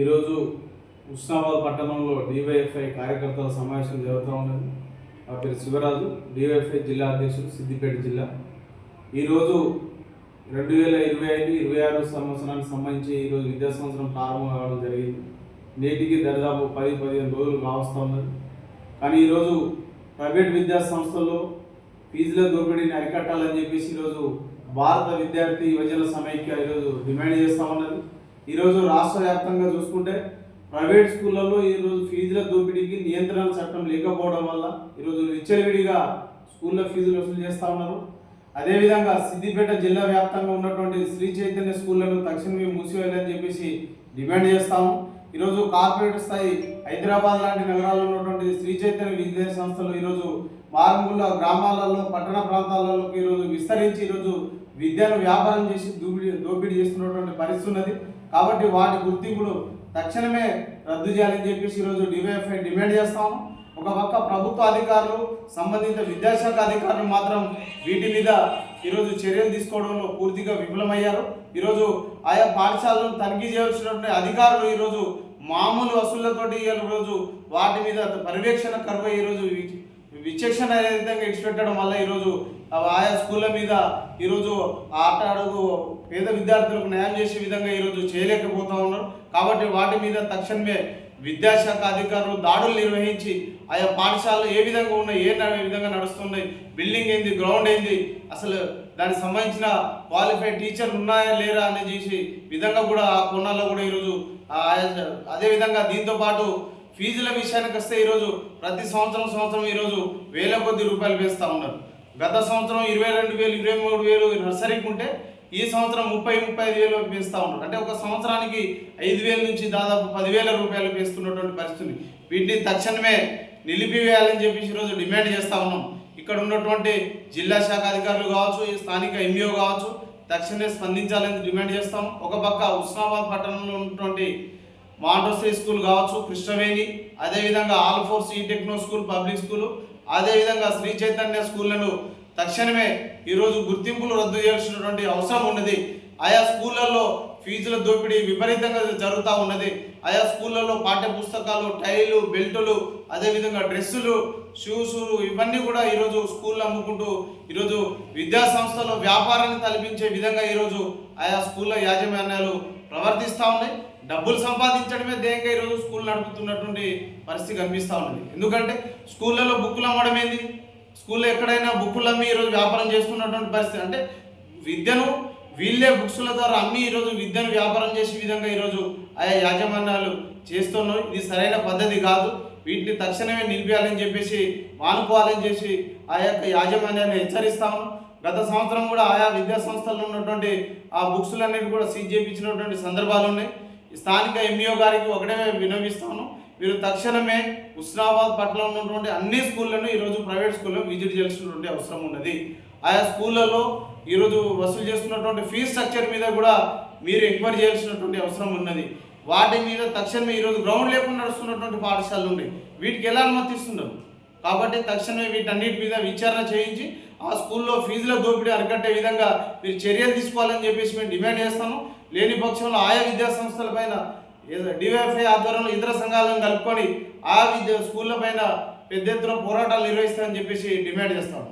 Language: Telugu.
ఈరోజు హుస్నాబాద్ పట్టణంలో డివైఎఫ్ఐ కార్యకర్తల సమావేశం జరుగుతూ ఉన్నది. నా పేరు శివరాజు డివైఎఫ్ఐ జిల్లా అధ్యక్షుడు సిద్దిపేట జిల్లా. ఈరోజు రెండు వేల ఇరవై ఐదు ఇరవై ఆరు సంవత్సరానికి సంబంధించి ఈరోజు విద్యా సంవత్సరం ప్రారంభం కావడం జరిగింది. నేటికి దరిదాపు పది పదిహేను రోజులు కావస్తూ ఉన్నది. కానీ ఈరోజు ప్రైవేట్ విద్యా సంస్థల్లో ఫీజుల దోపిడీని అరికట్టాలని చెప్పేసి ఈరోజు భారత విద్యార్థి యువజన సమైక్య ఈరోజు డిమాండ్ చేస్తూ ఉన్నది. ఈరోజు రాష్ట్ర వ్యాప్తంగా చూసుకుంటే ప్రైవేట్ స్కూళ్ళల్లో ఈరోజు ఫీజుల దోపిడీకి నియంత్రణ చట్టం లేకపోవడం వల్ల ఈరోజు విచ్చలవిడిగా స్కూళ్ళ ఫీజులు వసూలు చేస్తూ ఉన్నారు. అదేవిధంగా సిద్దిపేట జిల్లా వ్యాప్తంగా ఉన్నటువంటి శ్రీ చైతన్య స్కూళ్ళను తక్షణమే మూసివేయాలని చెప్పేసి డిమాండ్ చేస్తాము. ఈరోజు కార్పొరేట్ స్థాయి హైదరాబాద్ లాంటి నగరాల్లో ఉన్నటువంటి శ్రీ చైతన్య విద్యా సంస్థలు ఈరోజు మారుమూల గ్రామాలలో పట్టణ ప్రాంతాలలో ఈరోజు విస్తరించి ఈరోజు విద్యను వ్యాపారం చేసి దోపిడీ దోపిడీ చేస్తున్నటువంటి పరిస్థితి ఉన్నది. కాబట్టి వాటి గుర్తింపులు తక్షణమే రద్దు చేయాలని చెప్పేసి ఈరోజు డివైఎఫ్ఐ డిమాండ్ చేస్తాము. ఒక పక్క ప్రభుత్వ అధికారులు సంబంధిత విద్యాశాఖ అధికారులు మాత్రం వీటి మీద ఈరోజు చర్యలు తీసుకోవడంలో పూర్తిగా విఫలమయ్యారు. ఈరోజు ఆయా పాఠశాలను తనిఖీ చేయాల్సినటువంటి అధికారులు ఈరోజు మామూలు వసూళ్ళతోటి ఈరోజు వాటి మీద పర్యవేక్షణ కరువు ఈరోజు విచక్షణ అనే విధంగా ఇచ్చిపెట్టడం వల్ల ఈరోజు ఆయా స్కూళ్ళ మీద ఈరోజు ఆట అడుగు పేద విద్యార్థులకు న్యాయం చేసే విధంగా ఈరోజు చేయలేకపోతా ఉన్నారు. కాబట్టి వాటి మీద తక్షణమే విద్యాశాఖ అధికారులు దాడులు నిర్వహించి ఆయా పాఠశాలలు ఏ విధంగా ఉన్నాయి ఏ విధంగా నడుస్తున్నాయి బిల్డింగ్ ఏంది గ్రౌండ్ ఏంది అసలు దానికి సంబంధించిన క్వాలిఫైడ్ టీచర్లు ఉన్నాయా లేరా అని చేసి విధంగా కూడా ఆ కోణాల్లో కూడా ఈరోజు ఆయా- అదేవిధంగా దీంతో పాటు ఫీజుల విషయానికి వస్తే ఈరోజు ప్రతి సంవత్సరం సంవత్సరం ఈరోజు వేల కొద్ది రూపాయలు వేస్తూ ఉన్నారు. గత సంవత్సరం ఇరవై రెండు వేలు ఇరవై మూడు వేలు నర్సరీకి ఉంటే ఈ సంవత్సరం ముప్పై ముప్పై ఐదు వేలు వేస్తూ ఉన్నారు. అంటే ఒక సంవత్సరానికి ఐదు వేల నుంచి దాదాపు పదివేల రూపాయలు వేస్తున్నటువంటి పరిస్థితి. వీటిని తక్షణమే నిలిపివేయాలని చెప్పేసి ఈరోజు డిమాండ్ చేస్తూ ఉన్నాం. ఇక్కడ ఉన్నటువంటి జిల్లా శాఖ అధికారులు కావచ్చు ఈ స్థానిక ఎంఈఓ కావచ్చు తక్షణమే స్పందించాలని డిమాండ్ చేస్తాం. ఒక పక్క ఉస్మాబాద్ పట్టణంలో ఉన్నటువంటి మాంటోసరీ స్కూల్ కావచ్చు కృష్ణవేణి అదేవిధంగా all four C techno school public school అదేవిధంగా శ్రీ చైతన్య స్కూళ్ళను తక్షణమే ఈరోజు గుర్తింపులు రద్దు చేయాల్సినటువంటి అవసరం ఉన్నది. ఆయా స్కూళ్ళల్లో ఫీజుల దోపిడీ విపరీతంగా జరుగుతూ ఉన్నది. ఆయా స్కూళ్ళల్లో పాఠ్య పుస్తకాలు టైలు బెల్టులు అదేవిధంగా డ్రెస్సులు షూస్ ఇవన్నీ కూడా ఈరోజు స్కూల్లో అమ్ముకుంటూ ఈరోజు విద్యా సంస్థలో వ్యాపారాన్ని తలపించే విధంగా ఈరోజు ఆయా స్కూళ్ళ యాజమాన్యాలు ప్రవర్తిస్తూ ఉన్నాయి. డబ్బులు సంపాదించడమే ధ్యేయంగా ఈరోజు స్కూల్ నడుపుతున్నటువంటి పరిస్థితి కనిపిస్తూ ఉన్నది. ఎందుకంటే స్కూళ్ళలో బుక్కులు అమ్మడం ఏంది? స్కూల్లో ఎక్కడైనా బుక్కులు అమ్మి ఈరోజు వ్యాపారం చేస్తున్నటువంటి పరిస్థితి. అంటే విద్యను వీళ్ళే బుక్స్ల ద్వారా అమ్మి ఈరోజు విద్యను వ్యాపారం చేసే విధంగా ఈరోజు ఆయా యాజమాన్యాలు చేస్తున్నాయి ఇది సరైన పద్ధతి కాదు. వీటిని తక్షణమే నిలిపేయాలని చెప్పేసి మానుకోవాలని చేసి ఆ యొక్క యాజమాన్యాన్ని హెచ్చరిస్తాము గత సంవత్సరం కూడా ఆయా విద్యా సంస్థల్లో ఉన్నటువంటి ఆ బుక్స్లన్నిటి కూడా సీజ్ చేయించినటువంటి సందర్భాలు ఉన్నాయి. స్థానిక ఎంఈఓ గారికి ఒకటే వినవిస్తాను. మీరు తక్షణమే ఉస్నాబాద్ పట్ల ఉన్నటువంటి అన్ని స్కూళ్ళను ఈరోజు ప్రైవేట్ స్కూల్లో విజిట్ చేయాల్సినటువంటి అవసరం ఉన్నది. ఆయా స్కూళ్ళలో ఈరోజు వసూలు చేస్తున్నటువంటి ఫీజ్ స్ట్రక్చర్ మీద కూడా మీరు ఎంక్వైరీ చేయాల్సినటువంటి అవసరం ఉన్నది. వాటి మీద తక్షణమే ఈరోజు గ్రౌండ్ లేకుండా నడుస్తున్నటువంటి పాఠశాలలు ఉన్నాయి. వీటికి ఎలా అనుమతిస్తున్నారు కాబట్టి తక్షణమే వీటన్నిటి మీద విచారణ చేయించి ఆ స్కూల్లో ఫీజుల దోపిడీ అరికట్టే విధంగా మీరు చర్యలు తీసుకోవాలని చెప్పేసి మేము డిమాండ్ చేస్తాను లేని పక్షంలో ఆయా విద్యా పైన డివైఎఫ్ఐ ఆధ్వర్యంలో ఇతర సంఘాలను కలుపుకొని ఆ విద్యా స్కూళ్ళ పైన పెద్ద ఎత్తున పోరాటాలు నిర్వహిస్తామని చెప్పేసి డిమాండ్ చేస్తాను